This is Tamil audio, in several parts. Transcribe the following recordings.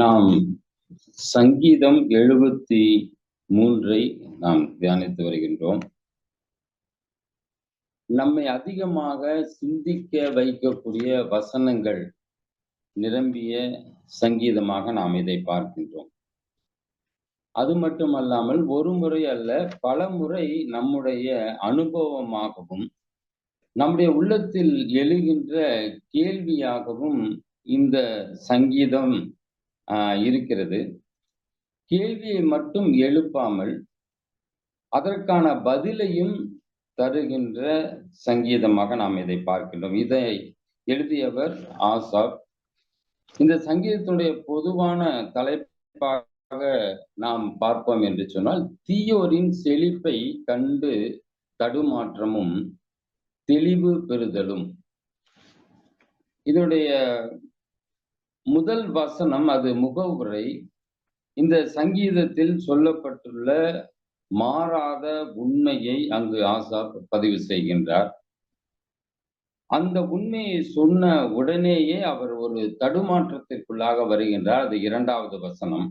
நாம் சங்கீதம் எழுபத்தி மூன்றை நாம் தியானித்து வருகின்றோம். நம்மை அதிகமாக சிந்திக்க வைக்கக்கூடிய வசனங்கள் நிரம்பிய சங்கீதமாக நாம் இதை பார்க்கின்றோம். அது மட்டுமல்லாமல் ஒரு முறை அல்ல பல முறை நம்முடைய அனுபவமாகவும் நம்முடைய உள்ளத்தில் எழுகின்ற கேள்வியாகவும் இந்த சங்கீதம் இருக்கிறது. கேள்வியை மட்டும் எழுப்பாமல் அதற்கான பதிலையும் தருகின்ற சங்கீதமாக நாம் இதை பார்க்கின்றோம். இதை எழுதியவர் ஆசாப். இந்த சங்கீதத்துடைய பொதுவான தலைப்பாக நாம் பார்ப்போம் என்று சொன்னால் தீயோரின் செழிப்பை கண்டு தடுமாற்றமும் தெளிவு பெறுதலும். இதனுடைய முதல் வசனம் அது முகவுரை. இந்த சங்கீதத்தில் சொல்லப்பட்டுள்ள மாறாத உண்மையை அங்கு ஆசா பதிவு செய்கின்றார். அந்த உண்மையை சொன்ன உடனேயே அவர் ஒரு தடுமாற்றத்திற்குள்ளாக வருகின்றார். அது இரண்டாவது வசனம்.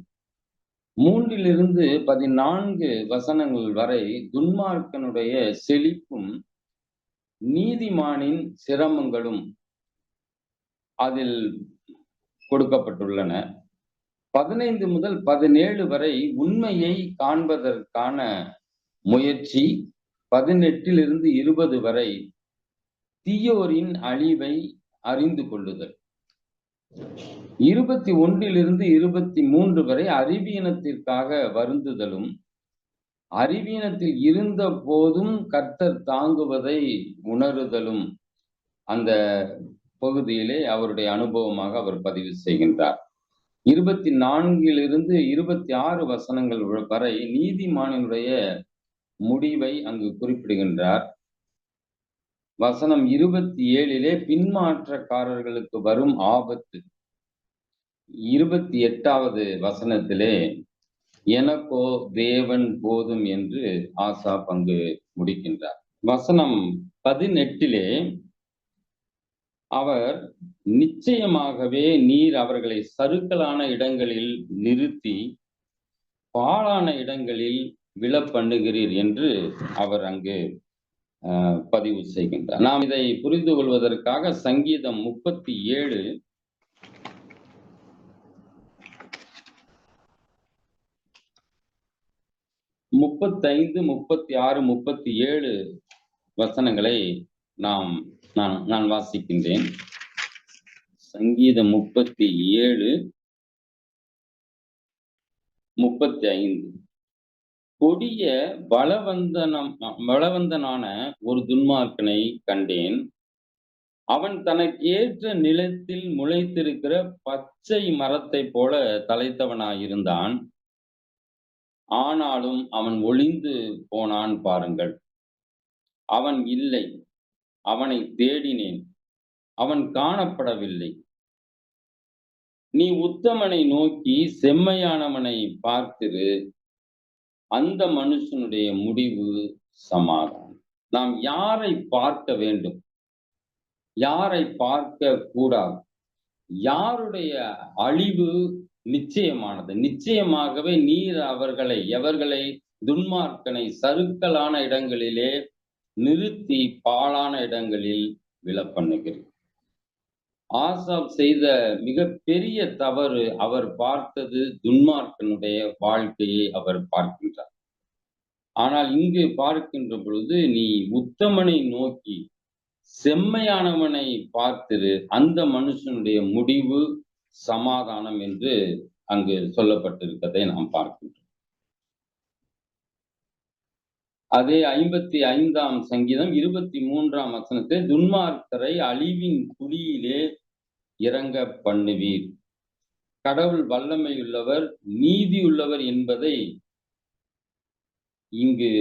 மூன்றிலிருந்து பதினான்கு வசனங்கள் வரை துன்மார்க்கனுடைய செழிப்பும் நீதிமானின் சிரமங்களும் அதில் கொடுக்கப்பட்டுள்ளன. பதினைந்து முதல் பதினேழு வரை உண்மையை காண்பதற்கான முயற்சி பதினெட்டிலிருந்து இருபது வரை தீயோரின் அழிவை அறிந்து கொள்ளுதல். இருபத்தி ஒன்றிலிருந்து இருபத்தி மூன்று வரை அறிவீனத்திற்காக வருந்துதலும் அறிவீனத்தில் இருந்த போதும் கர்த்தர் தாங்குவதை உணருதலும். அந்த பகுதியிலே அவருடைய அனுபவமாக அவர் பதிவு செய்கின்றார். இருபத்தி நான்கிலிருந்து இருபத்தி ஆறு வசனங்கள் வரை நீதிமானினுடைய முடிவை அங்கு குறிப்பிடுகின்றார். வசனம் இருபத்தி ஏழிலே பின்மாற்றக்காரர்களுக்கு வரும் ஆபத்து. இருபத்தி எட்டாவது வசனத்திலே எனக்கோ தேவன் போதும் என்று ஆசா பங்கு முடிக்கின்றார். வசனம் பதினெட்டிலே அவர் நிச்சயமாகவே நீர் அவர்களை சருக்கலான இடங்களில் நிறுத்தி பாழான இடங்களில் விழ பண்ணுகிறீர் என்று அவர் அங்கு பதிவு செய்கின்றார். நாம் இதை புரிந்து கொள்வதற்காக சங்கீதம் முப்பத்தி ஏழு. முப்பத்தைந்து முப்பத்தி ஆறு முப்பத்தி ஏழு வசனங்களை நாம் நான் நான் வாசிக்கின்றேன். சங்கீதம் முப்பத்தி ஏழு முப்பத்தி ஐந்து. கொடிய பலவந்தனம் பலவந்தனான ஒரு துன்மார்க்கனை கண்டேன். அவன் தனக்கு ஏற்ற நிலத்தில் முளைத்திருக்கிற பச்சை மரத்தை போல தலைத்தவனாயிருந்தான். ஆனாலும் அவன் ஒளிந்து போனான் பாருங்கள். அவன் இல்லை. அவனை தேடினேன். அவன் காணப்படவில்லை. நீ உத்தமனை நோக்கி செம்மையானவனை பார்த்திரு. அந்த மனுஷனுடைய முடிவு சமாதானம். நாம் யாரை பார்க்க வேண்டும்? யாரை பார்க்க கூடாது? யாருடைய அழிவு நிச்சயமானது? நிச்சயமாகவே நீர் அவர்களை எவர்களை துன்மார்க்கனை சருக்கலான இடங்களிலே நிறுத்தி பாழான இடங்களில் விழப்பண்ணுகிறேன். ஆசாப் செய்த மிக பெரிய தவறு அவர் பார்த்தது துன்மார்க்கனுடைய வாழ்க்கையை அவர் பார்க்கின்றார். ஆனால் இங்கு பார்க்கின்ற பொழுது நீ உத்தமனை நோக்கி செம்மையானவனை பார்த்திரு அந்த மனுஷனுடைய முடிவு சமாதானம் என்று அங்கு சொல்லப்பட்டிருக்கதை நாம் பார்க்கின்றோம். அதே ஐம்பத்தி ஐந்தாம் சங்கீதம் இருபத்தி மூன்றாம் வசனத்தை துன்மார்க்கரை அழிவின் குழியிலே இறங்க பண்ணுவீர். கடவுள் வல்லமையுள்ளவர் நீதியுள்ளவர் என்பதை இங்கு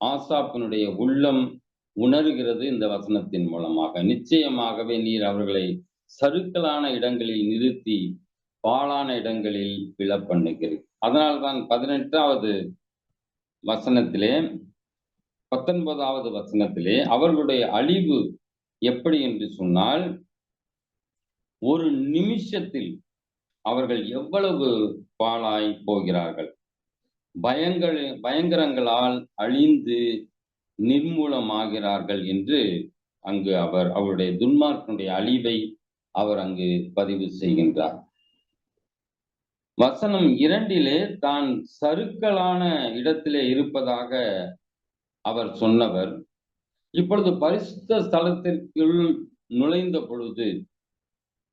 ஆசாப்பினுடைய உள்ளம் உணர்கிறது இந்த வசனத்தின் மூலமாக. நிச்சயமாகவே நீர் அவர்களை சருக்கலான இடங்களில் நிறுத்தி பாழான இடங்களில் விழ பண்ணுகிறீர் அதனால்தான் பதினெட்டாவது வசனத்திலே பத்தொன்பதாவது வசனத்திலே அவர்களுடைய அழிவு எப்படி என்று சொன்னால் ஒரு நிமிஷத்தில் அவர்கள் எவ்வளவு பாழாய் போகிறார்கள். பயங்கள் பயங்கரங்களால் அழிந்து நிர்மூலமாகிறார்கள் என்று அங்கு அவர் அவருடைய துன்மார்க்கனுடைய அழிவை அவர் அங்கு பதிவு செய்கின்றார். வசனம் இரண்டிலே தான் சருக்கலான இடத்திலே இருப்பதாக அவர் சொன்னவர். இப்பொழுது பரிசுத்த ஸ்தலத்திற்குள் நுழைந்த பொழுது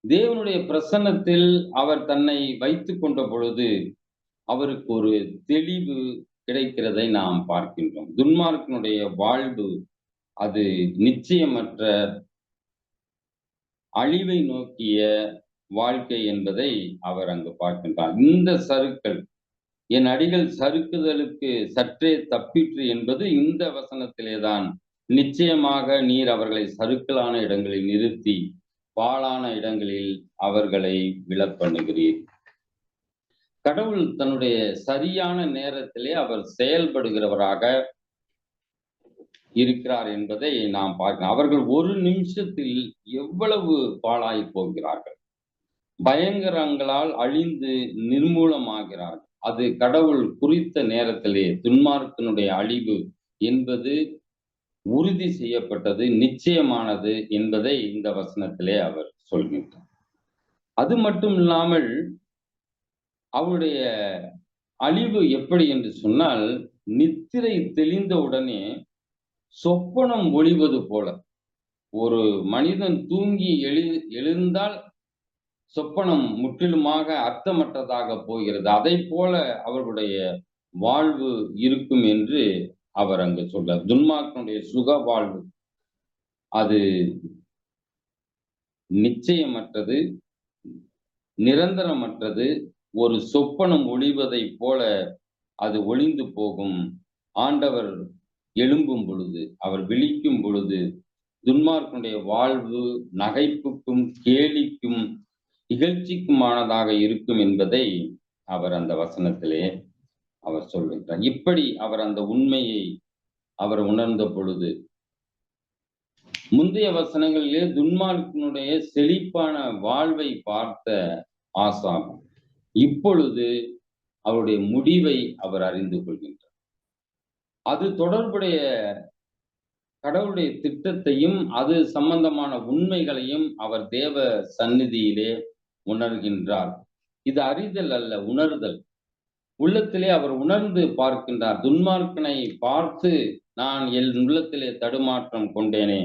தேவனுடைய பிரசன்னத்தில் அவர் தன்னை வைத்துக் கொண்ட பொழுது அவருக்கு ஒரு தெளிவு கிடைக்கிறதை நாம் பார்க்கின்றோம். துன்மார்க்கனுடைய வாழ்வு அது நிச்சயமற்ற அழிவை நோக்கிய வாழ்க்கை என்பதை அவர் அங்கு பார்க்கின்றார். இந்த சருக்கள் என் அடிகள் சறுக்குதலுக்கு சற்றே தப்பிற்று என்பது இந்த வசனத்திலேதான். நிச்சயமாக நீர் அவர்களை சருக்கலான இடங்களில் நிறுத்தி பாழான இடங்களில் அவர்களை விழப்பண்ணுகிறீர் கடவுள் தன்னுடைய சரியான நேரத்திலே அவர் செயல்படுகிறவராக இருக்கிறார் என்பதை நாம் பார்க்கிறோம். அவர்கள் ஒரு நிமிஷத்தில் எவ்வளவு பாழாய் போகிறார்கள்? பயங்கரங்களால் அழிந்து நிர்மூலமாகிறார்கள். அது கடவுள் குறித்த நேரத்திலே துன்மார்க்கனுடைய அழிவு என்பது உறுதி செய்யப்பட்டது நிச்சயமானது என்பதை இந்த வசனத்திலே அவர் சொல்கின்றார். அது மட்டும் இல்லாமல் அவருடைய அழிவு எப்படி என்று சொன்னால் நித்திரை தெளிந்த உடனே சொப்பனம் ஒளிவது போல. ஒரு மனிதன் தூங்கி எழு எழுந்தால் சொப்பனம் முற்றிலுமாக அர்த்தமற்றதாக போகிறது. அதை போல அவர்களுடைய வாழ்வு இருக்கும் என்று அவர் அங்கு சொல்றார். துன்மார்க்கனுடைய சுக வாழ்வு. அது நிச்சயமற்றது நிரந்தரமற்றது. ஒரு சொப்பனம் ஒளிவதை போல அது ஒளிந்து போகும். ஆண்டவர் எழும்பும் பொழுது அவர் விழிக்கும் பொழுது துன்மார்க்கனுடைய வாழ்வு நகைப்புக்கும் கேலிக்கும் இகழ்ச்சிக்குமானதாக இருக்கும் என்பதை அவர் அந்த வசனத்திலே அவர் சொல்கின்றார். இப்படி அவர் அந்த உண்மையை அவர் உணர்ந்த பொழுது முந்தைய வசனங்களிலே துன்மார்க்கனுடைய செழிப்பான வாழ்வை பார்த்த ஆசாம் இப்பொழுது அவருடைய முடிவை அவர் அறிந்து கொள்கின்றார். அது தொடர்புடைய கடவுளுடைய திட்டத்தையும் அது சம்பந்தமான உண்மைகளையும் அவர் தேவ சந்நிதியிலே உணர்கின்றார். இது அறிதல் அல்ல உணர்தல். உள்ளத்திலே அவர் உணர்ந்து பார்க்கின்றார். துன்மார்க்கனை பார்த்து நான் என் உள்ளத்திலே தடுமாற்றம் கொண்டேனே.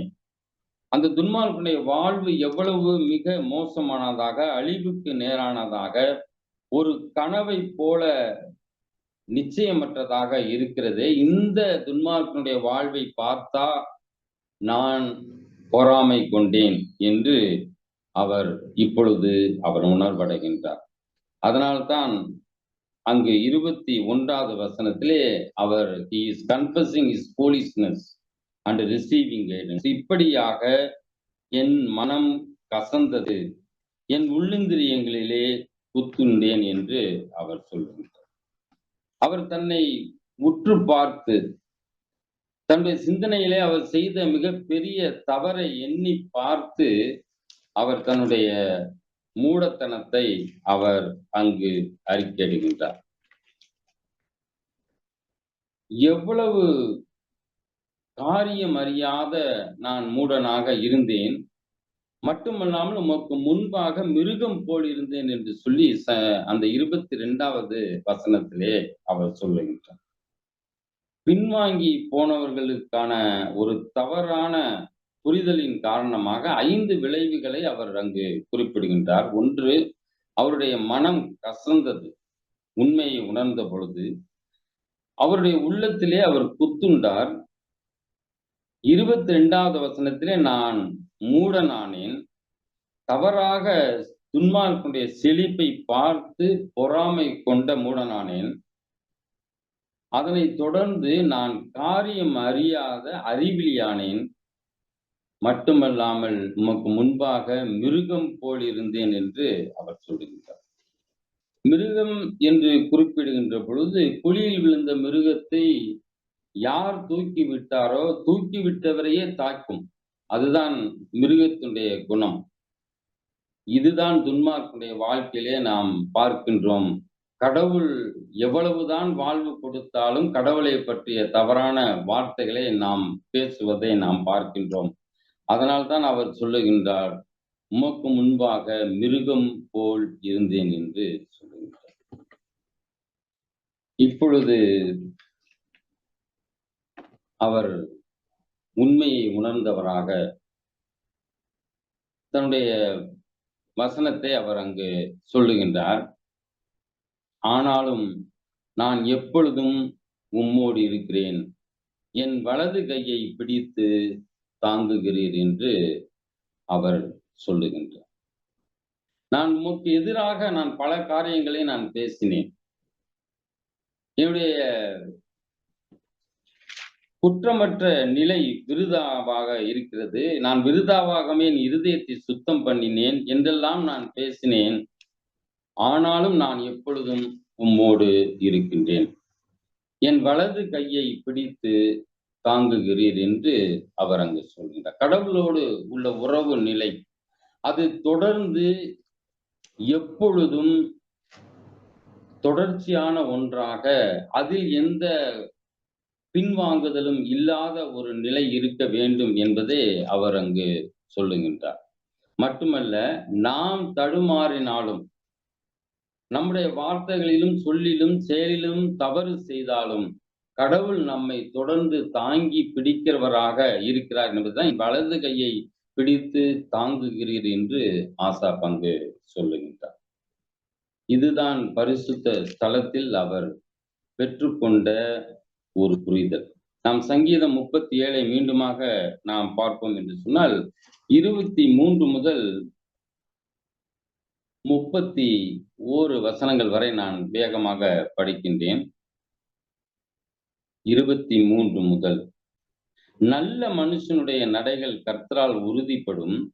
அந்த துன்மார்க்கனுடைய வாழ்வு எவ்வளவு மிக மோசமானதாக அழிவுக்கு நேரானதாக ஒரு கனவை போல நிச்சயமற்றதாக இருக்கிறது. இந்த துன்மார்க்கனுடைய வாழ்வை பார்த்தா நான் பொறாமை கொண்டேன் என்று அவர் இப்பொழுது அவர் உணர்வடைகின்றார். அதனால்தான் அங்கு இருபத்தி ஒன்றாவது வசனத்திலே அவர் இஸ் கன்ஃபஸிங் இஸ் போலீஸ்னஸ் அண்ட் ரிசீவிங் கைடன்ஸ் இப்படியாக என் மனம் கசந்தது என் உள்ளிந்திரியங்களிலே குத்துண்டேன் என்று அவர் சொல்கின்றார். அவர் தன்னை உற்று பார்த்து தன்னுடைய சிந்தனையிலே அவர் செய்த மிகப்பெரிய தவறை எண்ணி பார்த்து அவர் தன்னுடைய மூடத்தனத்தை அவர் அங்கு அறிக்கையிடுகின்றார். எவ்வளவு காரியம் அறியாத நான் மூடனாக இருந்தேன். மட்டுமல்லாமல் உமக்கு முன்பாக மிருகம் போல் இருந்தேன் என்று சொல்லி ச அந்த இருபத்தி ரெண்டாவது வசனத்திலே அவர் சொல்லுகின்றார். பின்வாங்கி போனவர்களுக்கான ஒரு தவறான புரிதலின் காரணமாக ஐந்து விளைவுகளை அவர் அங்கு குறிப்பிடுகின்றார். ஒன்று அவருடைய மனம் கசந்தது. உண்மையை உணர்ந்த பொழுது அவருடைய உள்ளத்திலே அவர் குத்துண்டார். இருபத்தி ரெண்டாவது வசனத்திலே நான் மூடனானேன். தவறாக துன்மார்க்குடைய செழிப்பை பார்த்து பொறாமை கொண்ட மூடனானேன். அதனைத் தொடர்ந்து நான் காரியம் அறியாத அறிவிலியானேன். மட்டுமல்லாமல் உமக்கு முன்பாக மிருகம் போல் இருந்தேன் என்று அவர் சொல்லுகின்றார். மிருகம் என்று குறிப்பிடுகின்ற பொழுது குழியில் விழுந்த மிருகத்தை யார் தூக்கி விட்டாரோ தூக்கி விட்டவரையே தாக்கும். அதுதான் மிருகத்தினுடைய குணம். இதுதான் துன்மார்க்குடைய வாழ்க்கையிலே நாம் பார்க்கின்றோம். கடவுள் எவ்வளவுதான் வாழ்வு கொடுத்தாலும் கடவுளை பற்றிய தவறான வார்த்தைகளை நாம் பேசுவதை நாம் பார்க்கின்றோம். அதனால்தான் அவர் சொல்லுகின்றார் உமக்கு முன்பாக மிருகம் போல் இருந்தேன் என்று சொல்லுகின்றார். இப்பொழுது அவர் உண்மையை உணர்ந்தவராக தன்னுடைய வசனத்தை அவர் அங்கு சொல்லுகின்றார் ஆனாலும் நான் எப்பொழுதும் உம்மோடு இருக்கிறேன். என் வலது கையை பிடித்து தாங்குகிறீர் என்று அவர் சொல்லுகின்றார். நான் உமக்கு எதிராக நான் பல காரியங்களை நான் பேசினேன். என்னுடைய குற்றமற்ற நிலை விருதாவாக இருக்கிறது. நான் விருதாவாகவே என் இருதயத்தை சுத்தம் பண்ணினேன் என்றெல்லாம் நான் பேசினேன். ஆனாலும் நான் எப்பொழுதும் உம்மோடு இருக்கின்றேன். என் வலது கையை பிடித்து தாங்குகிறீர் என்று அவர் அங்கு சொல்கின்றார். கடவுளோடு உள்ள உறவு நிலை அது தொடர்ந்து எப்பொழுதும் தொடர்ச்சியான ஒன்றாக அதில் எந்த பின்வாங்குதலும் இல்லாத ஒரு நிலை இருக்க வேண்டும் என்பதே அவர் அங்கு சொல்லுகின்றார். மட்டுமல்ல நாம் தடுமாறினாலும் நம்முடைய வார்த்தைகளிலும் சொல்லிலும் செயலிலும் தவறு செய்தாலும் கடவுள் நம்மை தொடர்ந்து தாங்கி பிடிக்கிறவராக இருக்கிறார் என்பதுதான் வலது கையை பிடித்து தாங்குகிறீர் என்று ஆசா பங்கு சொல்லுகின்றார். இதுதான் பரிசுத்த ஸ்தலத்தில் அவர் பெற்றுக்கொண்ட ஒரு புரிதல். நாம் சங்கீதம் முப்பத்தி ஏழை மீண்டுமாக நாம் பார்ப்போம் என்று சொன்னால் இருபத்தி மூன்று முதல் முப்பத்தி ஓரு வசனங்கள் வரை நான் வேகமாக படிக்கின்றேன். இருபத்தி மூன்று முதல். நல்ல மனுஷனுடைய நடைகள் கர்த்தரால் உறுதிப்படும்.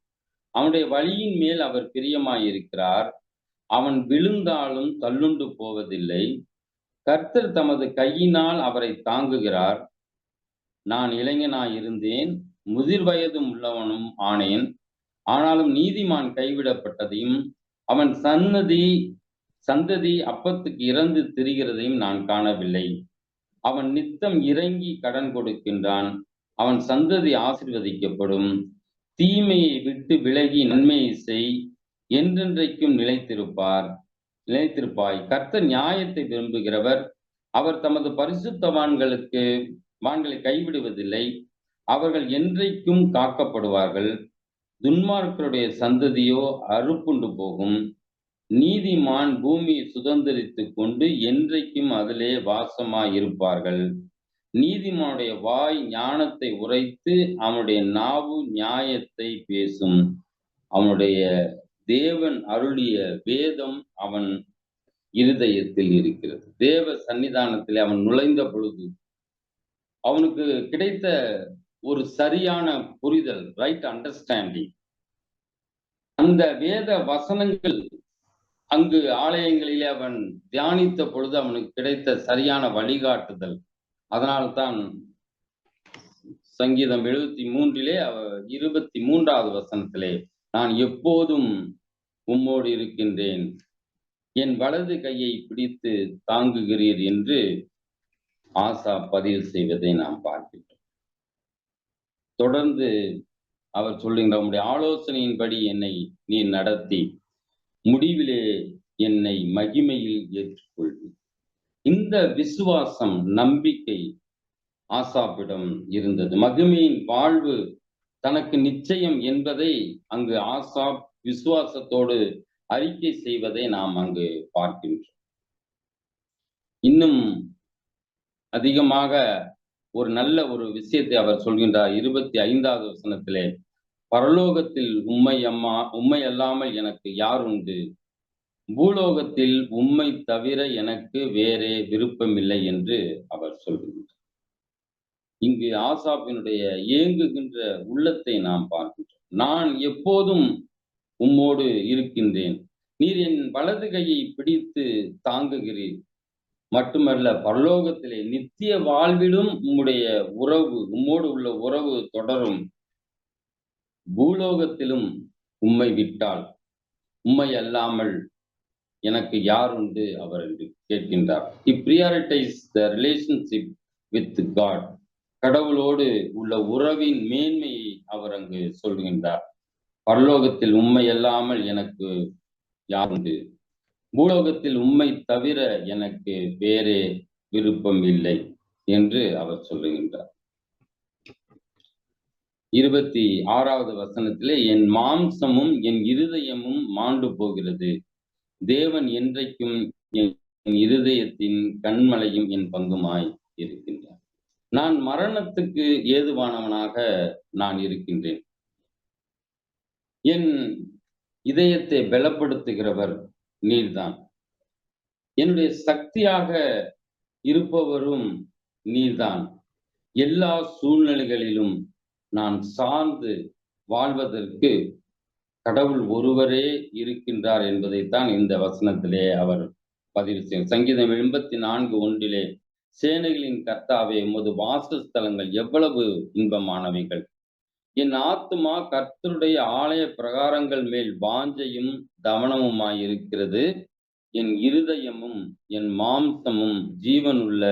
அவனுடைய வழியின் மேல் அவர் பிரியமாயிருக்கிறார். அவன் விழுந்தாலும் தள்ளுண்டு போவதில்லை. கர்த்தர் தமது கையினால் அவரை தாங்குகிறார். நான் இளைஞனாய் இருந்தேன் முதிர் வயதும் உள்ளவனும் ஆனேன். ஆனாலும் நீதிமான் கைவிடப்பட்டதையும் அவன் சன்னதி சந்ததி அப்பத்துக்கு இறந்து திரிகிறதையும் நான் காணவில்லை. அவன் நித்தம் இறங்கி கடன் கொடுக்கின்றான். அவன் சந்ததி ஆசிர்வதிக்கப்படும். தீமையை விட்டு விலகி நன்மையை செய். என்றென்றைக்கும் நிலைத்திருப்பார். நிலைத்திருப்பாய். கர்த்த நியாயத்தை விரும்புகிறவர். அவர் தமது பரிசுத்தவான்களுக்கு வான்களை கைவிடுவதில்லை. அவர்கள் என்றைக்கும் காக்கப்படுவார்கள். துன்மார்க்கருடைய சந்ததியோ அறுப்புண்டு போகும். நீதிமான் பூமியை சுதந்திரித்து கொண்டு என்றைக்கும் அதிலே வாசமாயிருப்பார்கள். நீதிமானுடைய வாய் ஞானத்தை உரைத்து அவனுடைய நாவு நியாயத்தை பேசும். அவனுடைய தேவன் அருளிய வேதம் அவன் இருதயத்தில் இருக்கிறது. தேவ சன்னிதானத்தில் அவன் நுழைந்த பொழுது அவனுக்கு கிடைத்த ஒரு சரியான புரிதல் ரைட் அண்டர்ஸ்டாண்டிங் அந்த வேத வசனங்கள் அங்கு ஆலயங்களிலே அவன் தியானித்த பொழுது அவனுக்கு கிடைத்த சரியான வழிகாட்டுதல். அதனால்தான் சங்கீதம் எழுபத்தி மூன்றிலே இருபத்தி மூன்றாவது வசனத்திலே நான் எப்போதும் உம்மோடு இருக்கின்றேன். என் வலது கையை பிடித்து தாங்குகிறீர் என்று ஆசா பதிவு செய்வதை நாம் பார்க்கின்றோம். தொடர்ந்து அவர் சொல்லுகின்ற உங்களுடைய ஆலோசனையின்படி என்னை நீ நடத்தி முடிவிலே என்னை மகிமையில் ஏற்றுக்கொள்வி. இந்த விசுவாசம் நம்பிக்கை ஆசாப்பிடம் இருந்தது. மகிமையின் வாழ்வு தனக்கு நிச்சயம் என்பதை அங்கு ஆசாப் விசுவாசத்தோடு அறிக்கை செய்வதை நாம் அங்கு பார்க்கின்றோம். இன்னும் அதிகமாக ஒரு நல்ல ஒரு விஷயத்தை அவர் சொல்கின்றார். இருபத்தி ஐந்தாவது வசனத்திலே பரலோகத்தில் உண்மை அம்மா உம்மை அல்லாமல் எனக்கு யார் உண்டு? பூலோகத்தில் உம்மை தவிர எனக்கு வேறே விருப்பமில்லை என்று அவர் சொல்கின்றார். இங்கு ஆசாப்பினுடைய ஏங்குகின்ற உள்ளத்தை நாம் பார்க்கின்றோம். நான் எப்போதும் உம்மோடு இருக்கின்றேன். நீர் என் வலது கையை பிடித்து தாங்குகிறீர். மட்டுமல்ல பரலோகத்திலே நித்திய வாழ்விலும் உம்முடைய உறவு உம்மோடு உள்ள உறவு தொடரும். பூலோகத்திலும் உம்மை விட்டால் உம்மை அல்லாமல் எனக்கு யார் உண்டு? அவர் என்று கேட்கின்றார். He prioritize the relationship with God கடவுளோடு உள்ள உறவின் மேன்மையை அவர் அங்கு சொல்கின்றார். பரலோகத்தில் உண்மை அல்லாமல் எனக்கு யார் உண்டு? பூலோகத்தில் உண்மை தவிர எனக்கு வேறே விருப்பம் இல்லை என்று அவர் சொல்லுகின்றார். இருபத்தி ஆறாவது வசனத்திலே என் மாம்சமும் என் இருதயமும் மாண்டு போகிறது. தேவன் என்றைக்கும் என் இருதயத்தின் கண்மலையும் என் பங்குமாய் இருக்கின்றார். நான் மரணத்துக்கு ஏதுவானவனாக நான் இருக்கின்றேன். என் இதயத்தை பலப்படுத்துகிறவர் நீர்தான். என்னுடைய சக்தியாக இருப்பவரும் நீர்தான். எல்லா சூழ்நிலைகளிலும் நான் சார்ந்து வாழ்வதற்கு கடவுள் ஒருவரே இருக்கின்றார் என்பதைத்தான் இந்த வசனத்திலே அவர் பதிவு செய்யும் சங்கீதம் எண்பத்தி நான்கு ஒன்றிலே சேனைகளின் கர்த்தாவே உமது வாசஸ்தலங்கள் எவ்வளவு இன்பமானவைகள். என் ஆத்துமா கர்த்தருடைய ஆலய பிரகாரங்கள் மேல் வாஞ்சையும் தவனமுமாயிருக்கிறது என் இருதயமும் என் மாம்சமும் ஜீவனுள்ள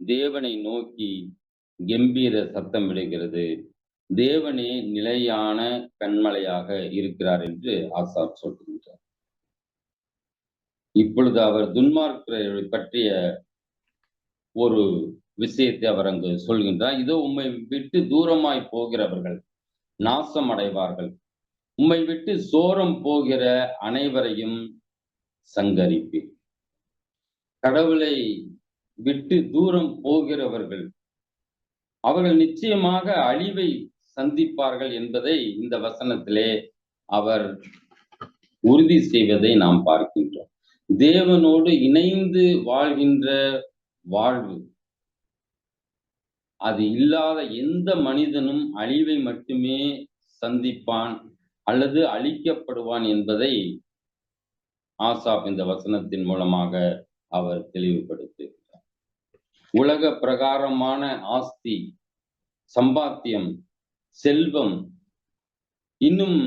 தேவனை நோக்கி கம்பீர சத்தம் விடுகிறது. தேவனே நிலையான கண்மலையாக இருக்கிறார் என்று ஆசாத் சொல்கின்றார். இப்பொழுது அவர் துன்மார்க்கரை பற்றிய ஒரு விஷயத்தை அவர் அங்கு சொல்கின்றார். இதோ உம்மை விட்டு தூரமாய் போகிறவர்கள் நாசம் அடைவார்கள். உம்மை விட்டு சோரம் போகிற அனைவரையும் சங்கரிப்பீர். கடவுளை விட்டு தூரம் போகிறவர்கள் அவர்கள் நிச்சயமாக அழிவை சந்திப்பார்கள் என்பதை இந்த வசனத்திலே அவர் உறுதி செய்வதை நாம் பார்க்கின்றோம். தேவனோடு இணைந்து வாழ்கின்ற வாழ்வு அது இல்லாத எந்த மனிதனும் அழிவை மட்டுமே சந்திப்பான் அல்லது அழிக்கப்படுவான் என்பதை ஆசாப் இந்த வசனத்தின் மூலமாக அவர் தெளிவுபடுத்துகிறார். உலக பிரகாரமான ஆஸ்தி சம்பாத்தியம் செல்வம். இன்னும்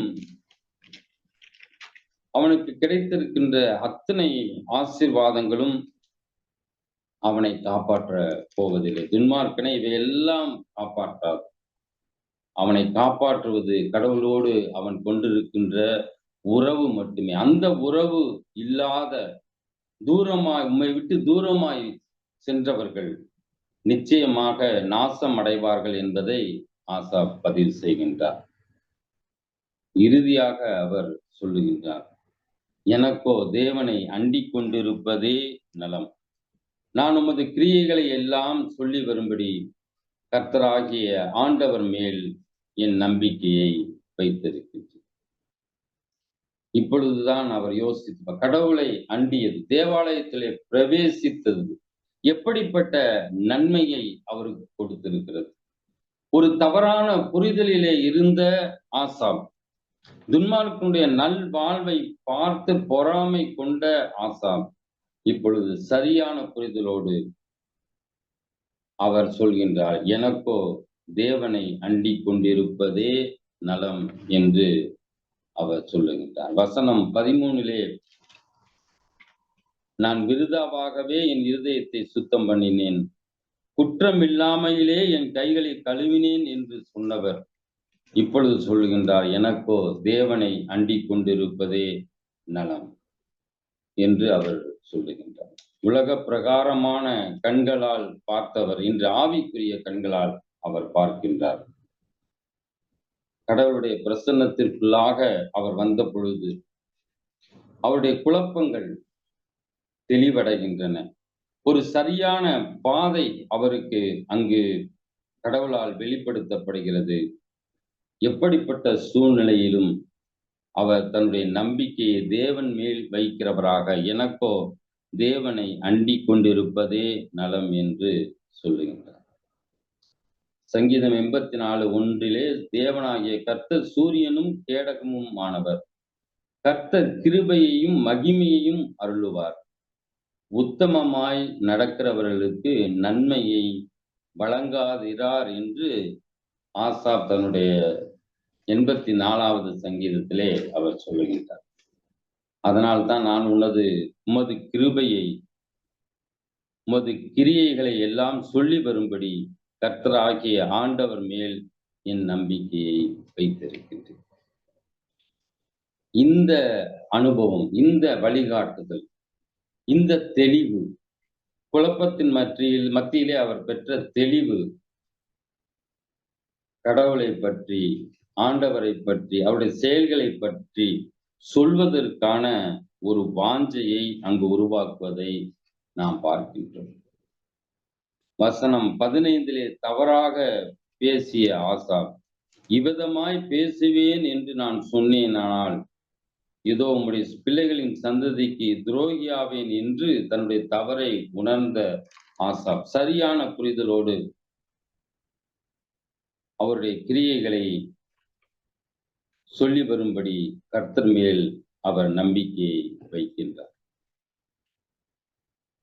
அவனுக்கு கிடைத்திருக்கின்ற அத்தனை ஆசீர்வாதங்களும் அவனை காப்பாற்ற போவதில்லை. துன்மார்க்கனை இவையெல்லாம் காப்பாற்றார். அவனை காப்பாற்றுவது கடவுளோடு அவன் கொண்டிருக்கின்ற உறவு மட்டுமே. அந்த உறவு இல்லாத தூரமாய் உண்மை விட்டு தூரமாய் சென்றவர்கள் நிச்சயமாக நாசம் அடைவார்கள் என்பதை ஆசா பதிவு செய்கின்றார். இறுதியாக அவர் சொல்லுகின்றார் எனக்கோ தேவனை அண்டிக் கொண்டிருப்பதே நலம். நான் உமது கிரியைகளை எல்லாம் சொல்லி வரும்படி கர்த்தராகிய ஆண்டவர் மேல் என் நம்பிக்கையை வைத்திருக்கின்றேன். இப்பொழுதுதான் அவர் யோசித்து கடவுளை அண்டியது தேவாலயத்திலே பிரவேசித்தது எப்படிப்பட்ட நன்மையை அவருக்கு கொடுத்திருக்கிறது? ஒரு தவறான புரிதலிலே இருந்த ஆசாம் துன்மார்க்கனுடைய நல் வாழ்வை பார்த்து பொறாமை கொண்ட ஆசாம் இப்பொழுது சரியான புரிதலோடு அவர் சொல்கின்றார் எனக்கோ தேவனை அண்டி கொண்டிருப்பதே நலம் என்று அவர் சொல்லுகின்றார். வசனம் பதிமூணிலே நான் விருதாவாகவே என் இருதயத்தை சுத்தம் பண்ணினேன். குற்றமில்லாமையிலே என் கைகளை கழுவினேன் என்று சொன்னவர். இப்பொழுது சொல்லுகின்றார் எனக்கோ தேவனை அண்டிக் கொண்டிருப்பதே நலம் என்று அவர் சொல்லுகின்றார். உலக பிரகாரமான கண்களால் பார்த்தவர் இன்று ஆவிக்குரிய கண்களால் அவர் பார்க்கின்றார். கடவுளுடைய பிரசன்னத்திற்குள்ளாக அவர் வந்த பொழுது அவருடைய குழப்பங்கள் தெளிவடைகின்றன. ஒரு சரியான பாதை அவருக்கு அங்கு கடவுளால் வெளிப்படுத்தப்படுகிறது. எப்படிப்பட்ட சூழ்நிலையிலும் அவர் தன்னுடைய நம்பிக்கையை தேவன் மேல் வைக்கிறவராக எனக்கோ தேவனை அண்டிக் கொண்டிருப்பதே நலம் என்று சொல்லுகின்றார். சங்கீதம் எண்பத்தி நாலு ஒன்றிலே தேவனாகிய கர்த்தர் சூரியனும் கேடகமும் ஆனவர். கர்த்தர் கிருபையையும் மகிமையையும் அருளுவார். உத்தமமாய் நடக்கிறவர்களுக்கு நன்மையை வழங்காதிரார் என்று ஆசாப் தன்னுடைய எண்பத்தி நாலாவது சங்கீதத்திலே அவர் சொல்லுகின்றார். அதனால்தான் நான் உனது உமது கிருபையை உமது கிரியைகளை எல்லாம் சொல்லி வரும்படி கர்த்தராகிய ஆண்டவர் மேல் என் நம்பிக்கையை வைத்திருக்கின்றேன். இந்த அனுபவம் இந்த வழிகாட்டுதல் இந்த தெளிவு குழப்பத்தின் மத்தியில் மத்தியிலே அவர் பெற்ற தெளிவு கடவுளை பற்றி ஆண்டவரை பற்றி அவருடைய செயல்களை பற்றி சொல்வதற்கான ஒரு வாஞ்சையை அங்கு உருவாக்குவதை நாம் பார்க்கின்றோம். வசனம் பதினைந்திலே தவறாக பேசிய ஆசா இவ்விதமாய் பேசுவேன் என்று நான் சொன்னேனானால் இதோ உங்களுடைய பிள்ளைகளின் சந்ததிக்கு துரோகியாவேன் என்று தன்னுடைய தவறை உணர்ந்த ஆசாப். சரியான புரிதலோடு அவருடைய கிரியைகளை சொல்லி வரும்படி கர்த்தர் மேல் அவர் நம்பிக்கையை வைக்கின்றார்.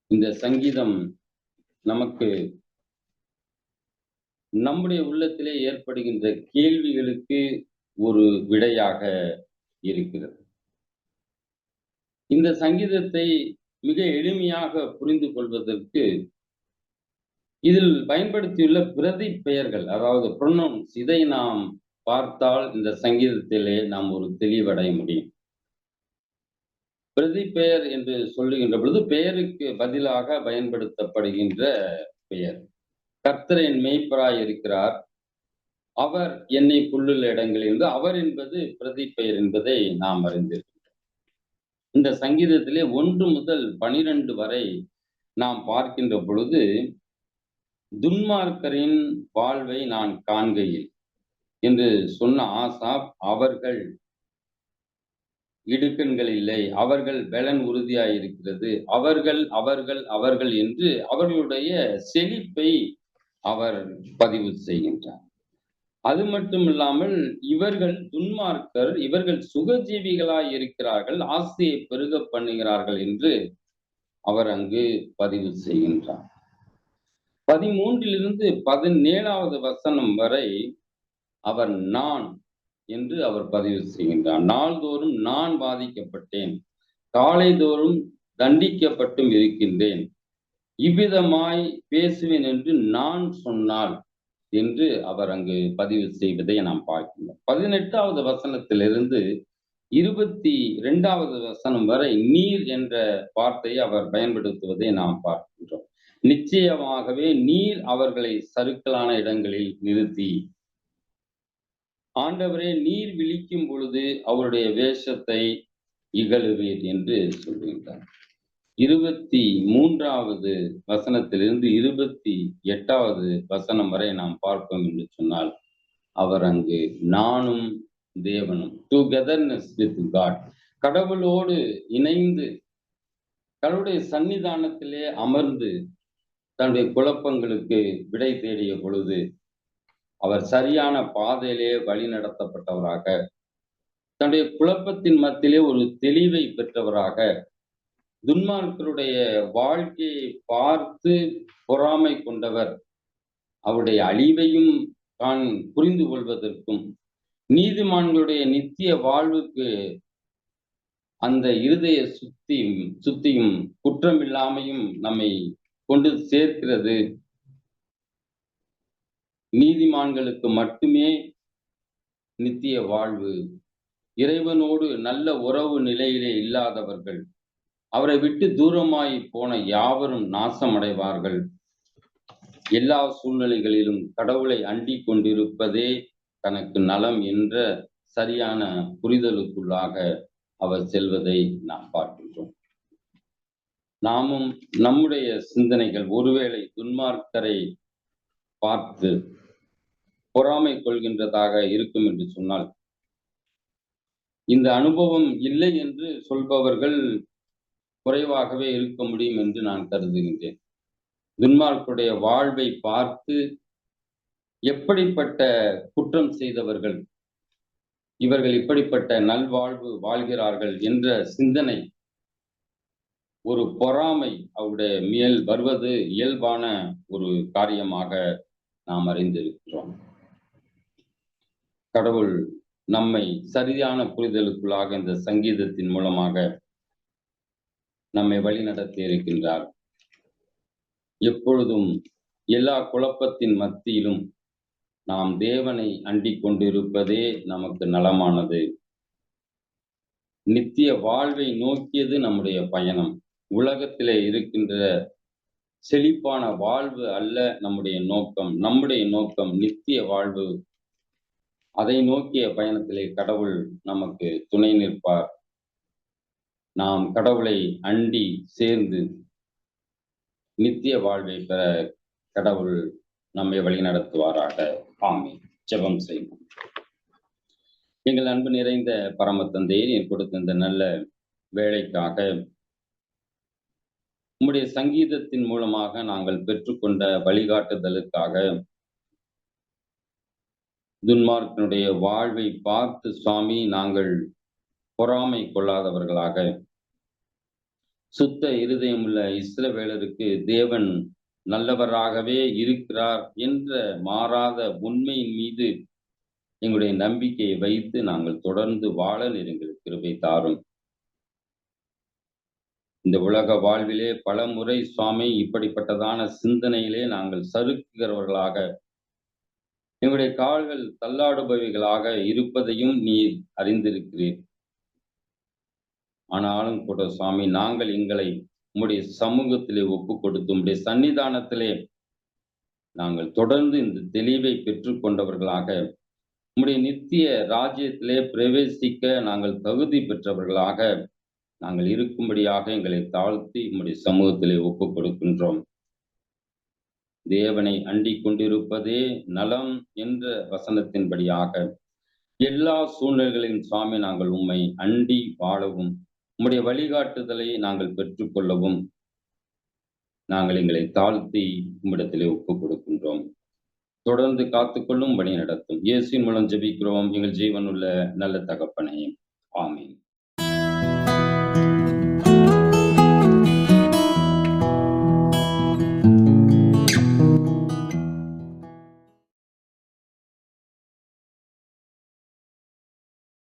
இந்த சங்கீதம் நமக்கு நம்முடைய உள்ளத்திலே ஏற்படுகின்ற கேள்விகளுக்கு ஒரு விடையாக இருக்கிறது. இந்த சங்கீதத்தை மிக எளிமையாக புரிந்து கொள்வதற்கு இதில் பயன்படுத்தியுள்ள பிரதி பெயர்கள் அதாவது ப்ரொனவுன்ஸ் இதை நாம் பார்த்தால் இந்த சங்கீதத்திலே நாம் ஒரு தெளிவடைய முடியும். பிரதி பெயர் என்று சொல்லுகின்ற பொழுது பெயருக்கு பதிலாக பயன்படுத்தப்படுகின்ற பெயர். கர்த்தர் என் மெய்ப்பராய் இருக்கிறார். அவர் என்னை புல்லுள்ள இடங்களில் அவர் என்பது பிரதி பெயர் என்பதை நாம் அறிந்திருக்கிறோம். இந்த சங்கீதத்திலே ஒன்று முதல் பனிரெண்டு வரை நாம் பார்க்கின்ற பொழுது துன்மார்க்கரின் வாழ்வை நான் காண்கையில் என்று சொன்ன ஆசாப் அவர்கள் இடுக்கண்கள் இல்லை அவர்கள் பலன் உறுதியாக இருக்கிறது அவர்கள் அவர்கள் அவர்கள் என்று அவர்களுடைய செழிப்பை அவர் பதிவு செய்கின்றார். அது மட்டும் இல்லாமல் இவர்கள் துன்மார்க்கர் இவர்கள் சுகஜீவிகளாய் இருக்கிறார்கள் ஆசையை பெருக பண்ணுகிறார்கள் என்று அவர் அங்கு பதிவு செய்கின்றார். பதிமூன்றிலிருந்து பதினேழாவது வசனம் வரை அவர் நான் என்று அவர் பதிவு செய்கின்றார். நாள்தோறும் நான் பாதிக்கப்பட்டேன் காலைதோறும் தண்டிக்கப்பட்டும் இருக்கின்றேன். இவ்விதமாய் பேசுவேன் என்று நான் சொன்னால் என்று அவர் அங்கு பதிவு செய்வதை நாம் பார்க்கின்றோம். பதினெட்டாவது வசனத்திலிருந்து இருபத்தி இரண்டாவது வசனம் வரை நீர் என்ற வார்த்தையை அவர் பயன்படுத்துவதை நாம் பார்க்கின்றோம். நிச்சயமாகவே நீர் அவர்களை சருக்கலான இடங்களில் நிறுத்தி ஆண்டவரே நீர் விழிக்கும் பொழுது அவருடைய வேஷத்தை இகழுவீர் என்று சொல்கின்றார். இருபத்தி மூன்றாவது வசனத்திலிருந்து இருபத்தி எட்டாவது வசனம் வரை நாம் பார்ப்போம் என்று சொன்னால் அவர் அங்கு நானும் தேவனும் டுகெதர்னஸ் வித் காட் கடவுளோடு இணைந்து கடவுளுடைய சன்னிதானத்திலே அமர்ந்து தன்னுடைய குழப்பங்களுக்கு விடை தேடிய பொழுது அவர் சரியான பாதையிலே வழி நடத்தப்பட்டவராக தன்னுடைய குழப்பத்தின் மத்தியிலே ஒரு தெளிவை பெற்றவராக துன்மார்க்கருடைய வாழ்க்கையை பார்த்து பொறாமை கொண்டவர். அவருடைய அழிவையும் தான் புரிந்து கொள்வதற்கும் நீதிமான்களுடைய நித்திய வாழ்வுக்கு அந்த இருதய சுத்தியும் சுத்தியும் குற்றமில்லாமையும் நம்மை கொண்டு சேர்க்கிறது. நீதிமான்களுக்கு மட்டுமே நித்திய வாழ்வு. இறைவனோடு நல்ல உறவு நிலையிலே இல்லாதவர்கள். அவரை விட்டு தூரமாய் போன யாவரும் நாசமடைவார்கள். எல்லா சூழ்நிலைகளிலும் கடவுளை அண்டிக் கொண்டிருப்பதே தனக்கு நலம் என்ற சரியான புரிதலுக்குள்ளாக அவர் செல்வதை நாம் பார்க்கின்றோம். நாமும் நம்முடைய சிந்தனைகள் ஒருவேளை துன்மார்க்கரை பார்த்து பொறாமை கொள்கின்றதாக இருக்கும் என்று சொன்னால் இந்த அனுபவம் இல்லை என்று சொல்பவர்கள் குறைவாகவே இருக்க முடியும் என்று நான் கருதுகின்றேன். துன்மார்க்குடைய வாழ்வை பார்த்து எப்படிப்பட்ட குற்றம் செய்தவர்கள் இவர்கள் இப்படிப்பட்ட நல்வாழ்வு வாழ்கிறார்கள் என்ற சிந்தனை ஒரு பொறாமை அவருடைய மேல் வருவது இயல்பான ஒரு காரியமாக நாம் அறிந்திருக்கிறோம். கடவுள் நம்மை சரியான புரிதலுக்குள்ளாக இந்த சங்கீதத்தின் மூலமாக நம்மை வழிநடத்தி இருக்கின்றார். எப்பொழுதும் எல்லா குழப்பத்தின் மத்தியிலும் நாம் தேவனை அண்டிக் கொண்டிருப்பதே நமக்கு நலமானது. நித்திய வாழ்வை நோக்கியது நம்முடைய பயணம். உலகத்திலே இருக்கின்ற செழிப்பான வாழ்வு அல்ல நம்முடைய நோக்கம். நம்முடைய நோக்கம் நித்திய வாழ்வு. அதை நோக்கிய பயணத்திலே கடவுள் நமக்கு துணை நிற்பார். நாம் கடவுளை அண்டி சேர்ந்து நித்திய வாழ்வை பெற கடவுள் நம்மை வழிநடத்துவாராக. ஆமே ஜெபம் செய்வோம். எங்கள் அன்பு நிறைந்த பரம தந்தையை நீர் கொடுத்த இந்த நல்ல வேலைக்காக உம்முடைய சங்கீதத்தின் மூலமாக நாங்கள் பெற்றுக்கொண்ட வழிகாட்டுதலுக்காக துன்மார்க்கனுடைய வாழ்வை பார்த்து சுவாமி நாங்கள் பொறாமை கொள்ளாதவர்களாக. சுத்த இருதயமுள்ள இஸ்ரவேலருக்கு தேவன் நல்லவராகவே இருக்கிறார் என்ற மாறாத உண்மையின் மீது எங்களுடைய நம்பிக்கையை வைத்து நாங்கள் தொடர்ந்து வாழ எங்களுக்கு கிருபை தாரும். இந்த உலக வாழ்விலே பல முறை சுவாமி இப்படிப்பட்டதான சிந்தனையிலே நாங்கள் சறுக்குகிறவர்களாக. எங்களுடைய கால்கள் தள்ளாடுபவைகளாக இருப்பதையும் நீர் அறிந்திருக்கிறீர். ஆனாலும் கூட சுவாமி நாங்கள் எங்களை உம்முடைய சமூகத்திலே ஒப்பு கொடுத்து உம்முடைய சன்னிதானத்திலே நாங்கள் தொடர்ந்து இந்த தெளிவை பெற்றுக்கொண்டவர்களாக உம்முடைய நித்திய ராஜ்யத்திலே பிரவேசிக்க நாங்கள் தகுதி பெற்றவர்களாக நாங்கள் இருக்கும்படியாக எங்களை தாழ்த்தி உம்முடைய சமூகத்திலே ஒப்பு கொடுக்கின்றோம் தேவனை அண்டிக் கொண்டிருப்பதே நலம் என்ற வசனத்தின்படியாக எல்லா சூழ்நிலைகளின் சுவாமி நாங்கள் உம்மை அண்டி வாழவும் உம்முடைய வழிகாட்டுதலை நாங்கள் பெற்றுக்கொள்ளவும் நாங்கள் எங்களை தாழ்த்தி உம்மிடத்திலே ஒப்புக் கொடுக்கின்றோம். தொடர்ந்து காத்துக்கொள்ளும் பணி நடத்தும் இயேசுவின் மூலம் ஜெபிக்கிறோம். எங்கள் ஜீவனுள்ள நல்ல தகப்பனையும் ஆமீன்.